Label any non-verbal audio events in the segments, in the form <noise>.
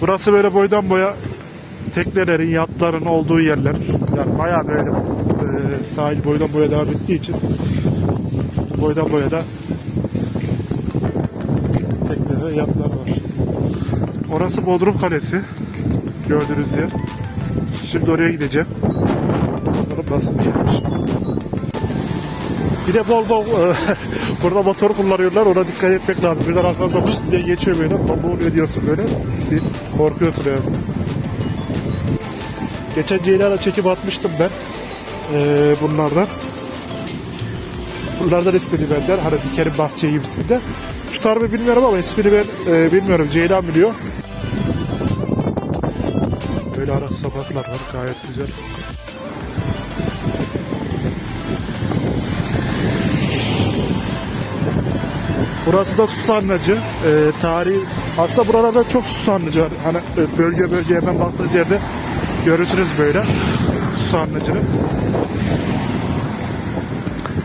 Burası böyle boydan boya teknelerin, yatların olduğu yerler. Yani bayağı böyle e, sahil boydan boya devam ettiği için boydan boya da tekneler, yatlar var. Orası Bodrum Kalesi. Gördüğünüz yer. Şimdi oraya gideceğim. Bakalım nasıl bir yermiş. Bir de bol bol e, <laughs> burada motor kullanıyorlar ona dikkat etmek lazım. Birden arkanıza pıst diye geçiyor böyle. Bomba oluyor diyorsun böyle. Bir korkuyorsun yani. Geçen Ceylan'a çekip atmıştım ben. E, bunlardan. Bunlardan istedi benden. Hani dikerim bahçe gibisinde. Tutar mı bilmiyorum ama ismini ben e, bilmiyorum. Ceylan biliyor. Böyle ara sokaklar var. Gayet güzel. Burası da Susannacı. Ee, tarihi aslında buralarda çok Susannacı var. Hani e, bölge bölge hemen baktığınız yerde görürsünüz böyle Susannacı'nı.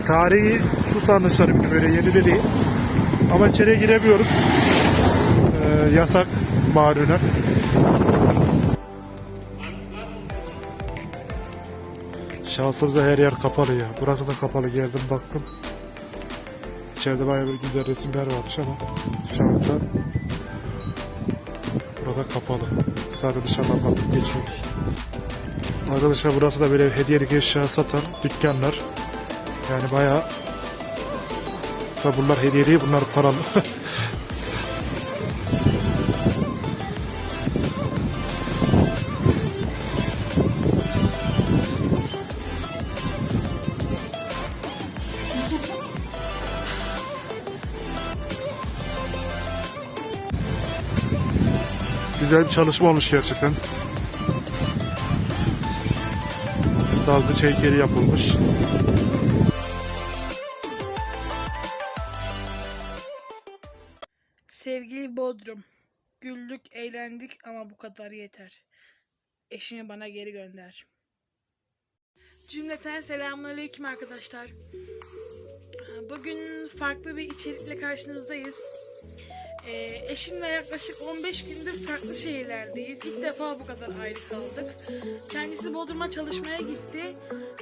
Tarihi Susannacıları gibi böyle yeni de değil. Ama içeriye giremiyoruz. Ee, yasak malumen. Şansımıza her yer kapalı ya. Burası da kapalı geldim baktım. İçeride bayağı bir güzel resimler varmış ama şansa burada kapalı. Sadece dışarıdan bakıp geçiyoruz. Arkadaşlar burası da böyle hediyelik eşya satan dükkanlar. Yani bayağı bunlar hediyeli bunlar paralı. <laughs> Güzel bir çalışma olmuş gerçekten. Dalgıç heykeli yapılmış. Sevgili Bodrum, güldük, eğlendik ama bu kadar yeter. Eşimi bana geri gönder. Cümleten selamünaleyküm arkadaşlar. Bugün farklı bir içerikle karşınızdayız. Ee, eşimle yaklaşık 15 gündür farklı şehirlerdeyiz. İlk defa bu kadar ayrı kaldık. Kendisi Bodrum'a çalışmaya gitti.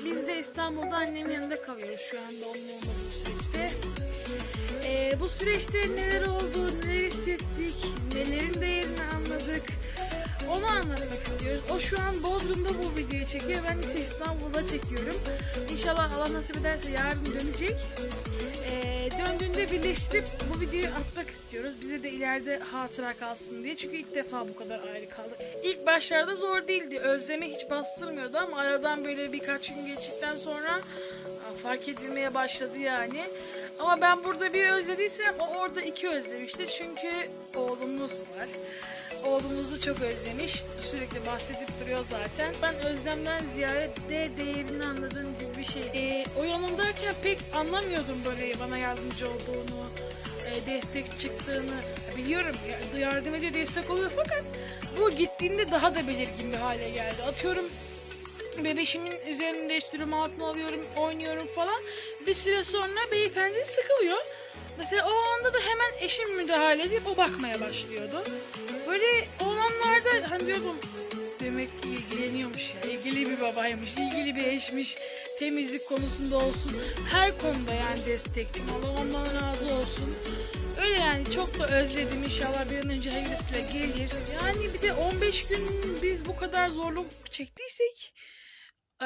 Biz de İstanbul'da annemin yanında kalıyoruz şu anda onun olmadığı süreçte. Ee, bu süreçte neler oldu, neler hissettik, nelerin değerini anladık. Onu anlatmak istiyoruz. O şu an Bodrum'da bu videoyu çekiyor. Ben ise İstanbul'da çekiyorum. İnşallah Allah nasip ederse yarın dönecek. Döndüğünde birleştirip bu videoyu atmak istiyoruz. Bize de ileride hatıra kalsın diye. Çünkü ilk defa bu kadar ayrı kaldık. İlk başlarda zor değildi. Özleme hiç bastırmıyordu ama aradan böyle birkaç gün geçtikten sonra fark edilmeye başladı yani. Ama ben burada bir özlediysem o orada iki özlemiştir. Çünkü oğlumuz var. Oğlumuzu çok özlemiş. Sürekli bahsedip duruyor zaten. Ben özlemden ziyade de değerini anladığım gibi bir şey. Ee, o yanındayken pek anlamıyordum böyle bana yardımcı olduğunu, e, destek çıktığını. Biliyorum ya- yardım ediyor, destek oluyor fakat bu gittiğinde daha da belirgin bir hale geldi. Atıyorum bebeşimin üzerini değiştiriyorum, altına alıyorum, oynuyorum falan. Bir süre sonra beyefendi sıkılıyor. Mesela o anda da hemen eşim müdahale edip o bakmaya başlıyordu. Böyle o anlarda hani diyordum demek ki ilgileniyormuş ya. ilgili bir babaymış, ilgili bir eşmiş. Temizlik konusunda olsun. Her konuda yani destekçim. Allah ondan razı olsun. Öyle yani çok da özledim inşallah bir an önce hayırlısıyla gelir. Yani bir de 15 gün biz bu kadar zorluk çektiysek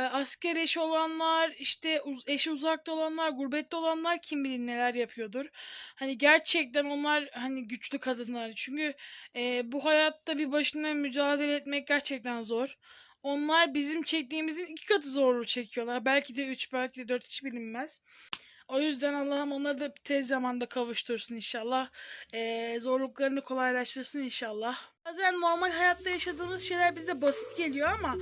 asker eş olanlar, işte eşi uzakta olanlar, gurbette olanlar kim bilir neler yapıyordur. Hani gerçekten onlar hani güçlü kadınlar. Çünkü e, bu hayatta bir başına mücadele etmek gerçekten zor. Onlar bizim çektiğimizin iki katı zorluğu çekiyorlar. Belki de üç, belki de dört hiç bilinmez. O yüzden Allah'ım onları da tez zamanda kavuştursun inşallah. Ee, zorluklarını kolaylaştırsın inşallah. Bazen normal hayatta yaşadığımız şeyler bize basit geliyor ama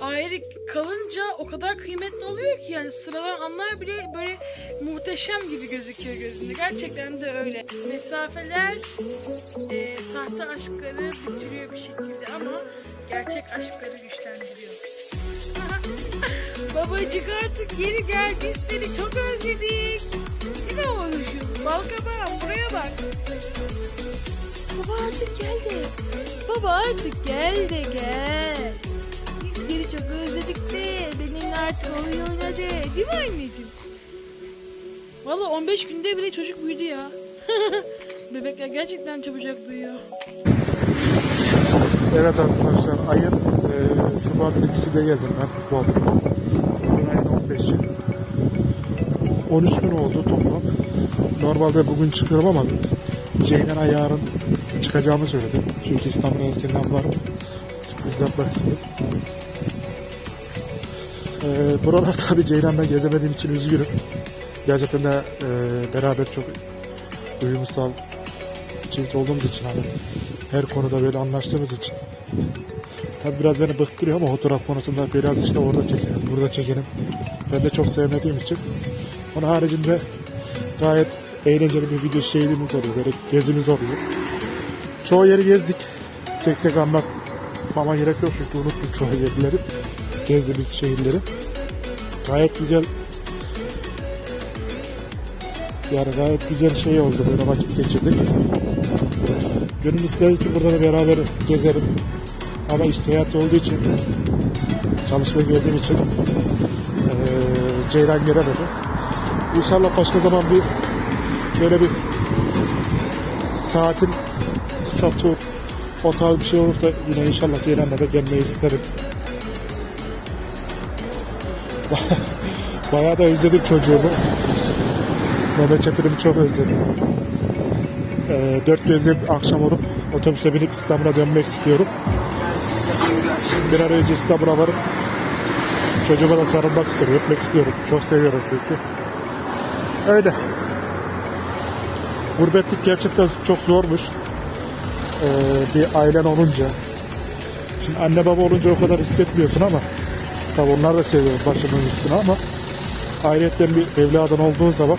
ayrı kalınca o kadar kıymetli oluyor ki yani sıradan anlar bile böyle muhteşem gibi gözüküyor gözünde. Gerçekten de öyle. Mesafeler e, sahte aşkları bitiriyor bir şekilde ama gerçek aşkları güçlendiriyor. <laughs> Babacık artık geri gel biz seni çok özledik. Değil mi oğluşum? Balkabağım buraya bak. Baba artık gel de. Baba artık gel de gel. Biz çok özledik de. Benimle artık oyun oyna de. Değil mi anneciğim? Valla 15 günde bile çocuk büyüdü ya. <laughs> Bebekler gerçekten çabucak büyüyor. Evet arkadaşlar ayın e, Şubat'ın ikisinde geldim ben Bodrum'a. Ayın 15'i. 13 gün oldu toplam. Normalde bugün çıkıyorum ama Ceylan'a yarın çıkacağımı söyledi. Çünkü İstanbul'a erkenden varım. Sürpriz yapmak istedim. E, buralar <laughs> tabi Ceylan'la gezemediğim için üzgünüm. Gerçekten de e, beraber çok uyumsal çift olduğumuz için hani her konuda böyle anlaştığımız için. Tabi biraz beni bıktırıyor ama fotoğraf konusunda biraz işte orada çekelim, burada çekelim. Ben de çok sevmediğim için. Onun haricinde gayet eğlenceli bir video şeyimiz oluyor, böyle gezimiz oluyor. Çoğu yeri gezdik. Tek tek anlatmama gerek yok çünkü unuttuk çoğu yerleri. Gezdiğimiz şehirleri. Gayet güzel yani gayet güzel şey oldu böyle vakit geçirdik. Gönül ister ki burada da beraber gezerim. Ama iş seyahat olduğu için, çalışmaya geldiğim için eee Ceylan gelemedi. İnşallah başka zaman bir böyle bir tatil, kısa tur, o tarz bir şey olursa yine inşallah Ceylan'la da gelmeyi isterim. <laughs> Bayağı da özledim çocuğumu. Mehmet Çetin'imi çok özledim. Ee, dört gözle akşam olup otobüse binip İstanbul'a dönmek istiyorum. Bir an önce İstanbul'a varıp çocuğuma da sarılmak istiyorum, öpmek istiyorum. Çok seviyorum çünkü. Öyle. Gurbetlik gerçekten çok zormuş. Ee, bir ailen olunca. Şimdi anne baba olunca o kadar hissetmiyorsun ama tabi onlar da seviyor başımın üstüne ama ayrıyetten bir evladın olduğu zaman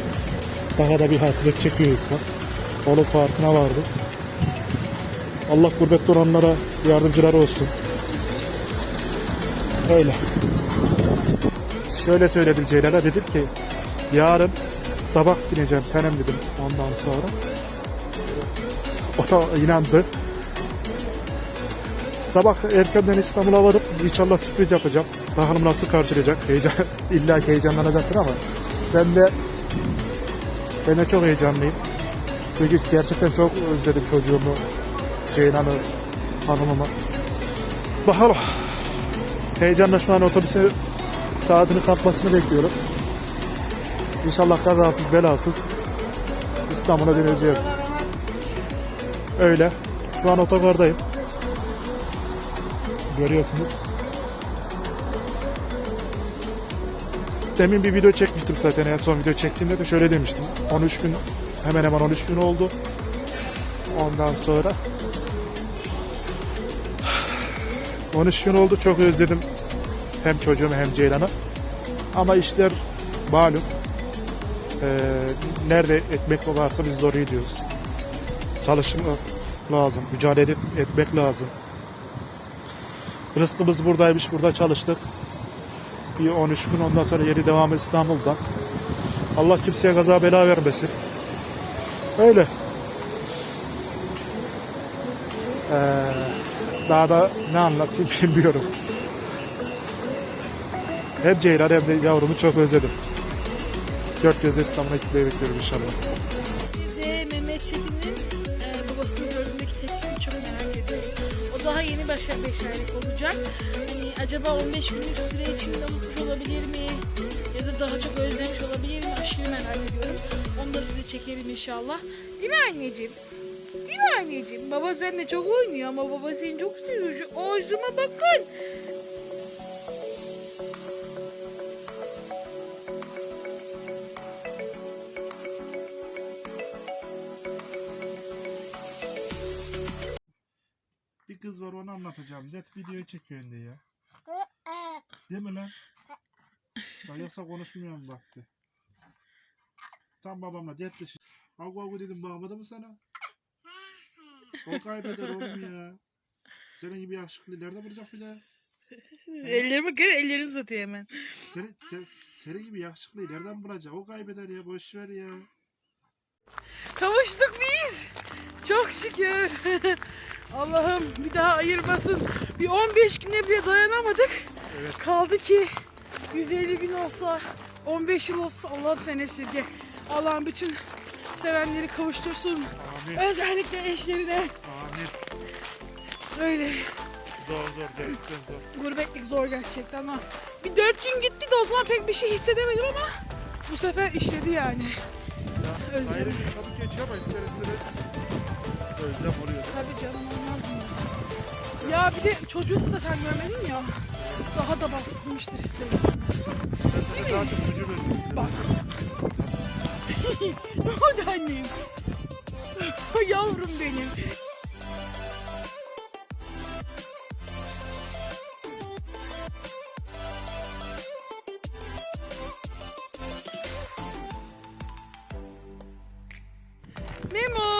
daha da bir hasret çekiyor insan. Onun farkına vardı. Allah gurbette olanlara yardımcılar olsun. Öyle. Şöyle söyledim Ceylan'a dedim ki yarın sabah bineceğim Penem dedim ondan sonra. O da inandı. Sabah erkenden İstanbul'a varıp inşallah sürpriz yapacağım. Bakalım nasıl karşılayacak. Heyecan, <laughs> illa ki heyecanlanacaktır ama ben de ben de çok heyecanlıyım. Çünkü gerçekten çok özledim çocuğumu, Ceylan'ı, hanımımı. Bakalım. Heyecanla şu an otobüse saatini kalkmasını bekliyorum. İnşallah kazasız belasız İstanbul'a döneceğim. Öyle. Şu an otogardayım. Görüyorsunuz. Demin bir video çekmiştim zaten en son video çektiğimde de şöyle demiştim. 13 gün hemen hemen 13 gün oldu. Ondan sonra 13 gün oldu çok özledim hem çocuğumu hem Ceylan'ı. Ama işler malum. Ee, nerede ekmek varsa biz de oraya gidiyoruz. Çalışmak lazım, mücadele et- etmek lazım. Rızkımız buradaymış, burada çalıştık. Bir 13 gün ondan sonra yeri devamı İstanbul'da. Allah kimseye kaza bela vermesin. Öyle. Ee, daha da ne anlatayım <laughs> bilmiyorum. Hem Ceylan hem de yavrumu çok özledim. Dört gözle İstanbul'a gitmeyi bekliyorum inşallah. Bir Mehmet Çetin'in e, babasını gördüğündeki tepkisini çok merak ediyorum. O daha yeni başlayan 5 aylık olacak. Hani acaba 15 günlük süre içinde unutmuş olabilir mi? Ya da daha çok özlemiş olabilir mi? Aşırı merak ediyorum. Onu da size çekerim inşallah. Değil mi anneciğim? Değil mi anneciğim? Baba seninle çok oynuyor ama baba seni çok seviyor. Şu ağzıma bakın. Kız var onu anlatacağım. Net video çekiyorsun diye ya. Değil mi lan? Ya yoksa konuşmuyorum baktı. Tam babamla dertleşin. Avgu avgu dedim bağmadı mı sana? O kaybeder oğlum ya. Senin gibi yakışıklı nerede bulacak bile? Ellerime göre ellerini uzatıyor hemen. Seni, sen, senin gibi yakışıklı nereden bulacak? O kaybeder ya boş ver ya. Kavuştuk biz. Çok şükür. <laughs> Allah'ım bir daha ayırmasın. Bir 15 güne bile dayanamadık. Evet. Kaldı ki 150 gün olsa 15 yıl olsa Allah'ım sen esirge. Allah'ım bütün sevenleri kavuştursun. Amin. Özellikle eşlerine. Amin. Öyle. Zor zor gerçekten zor. Gurbetlik zor gerçekten ama. Bir dört gün gitti de o zaman pek bir şey hissedemedim ama bu sefer işledi yani. Ya, Özlem. ayrı çabuk geçiyor ama ister istemez özlem oluyor. Tabii canım olmaz mı? Ya bir de çocuk da sen görmedin ya. Daha da bastırmıştır ister istemez. Sana daha çok çocuğu özledim. Bak. <laughs> ne oldu annem? <laughs> Yavrum benim. Memo.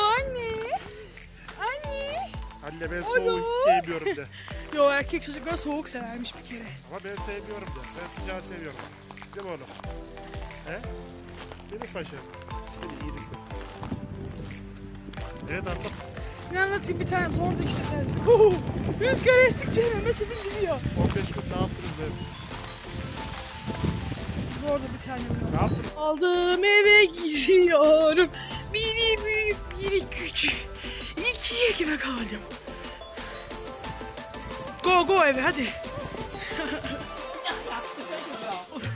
Anne. Ben soğuğu hiç sevmiyorum de. <laughs> Yo erkek çocuklar soğuk severmiş bir kere. Ama ben sevmiyorum de. Ben sıcağı seviyorum. Değil mi oğlum? He? Değil mi paşa? Hadi iyilik yok. Evet anlat. Ne anlatayım bir tane zor da işte. Oo, Rüzgar estikçe Mehmet Edin gidiyor. 15 gün ne yaptınız ben? Zor da bir tane. Ne yaptınız? Aldım eve gidiyorum. Biri büyük, biri küçük. İkiye kime kaldım? Go go eve hadi. <laughs>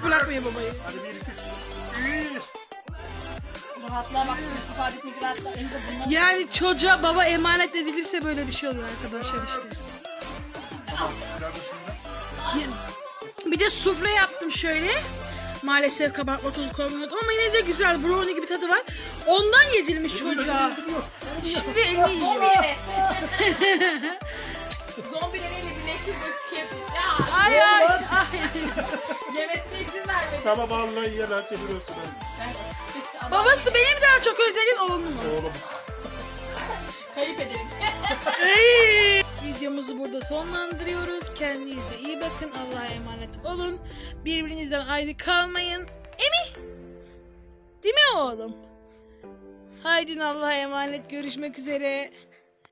Bırakmayın babayı. Hadi bir iki üç. Bir. Rahatlığa bak. Yüz ifadesini rahatla. Enişte bunlar. Yani çocuğa baba emanet edilirse böyle bir şey oluyor arkadaşlar işte. Bir de sufle yaptım şöyle. Maalesef kabartma tozu koymadım ama yine de güzel brownie gibi tadı var. Ondan yedirmiş çocuğa. Şimdi elini yere. Zombileriyle <laughs> birleştirdik. Ya. Ay ay ay. <laughs> Yemesine izin vermedi. Tamam Allah iyi lan senin olsun. Babası beni mi daha çok özledin oğlum mu? Oğlum. Kayıp ederim. Videomuzu burada sonlandırıyoruz. Kendinize iyi bakın. Allah'a emanet olun. Birbirinizden ayrı kalmayın. Emi? Değil mi oğlum? Haydi Allah'a emanet. Görüşmek üzere.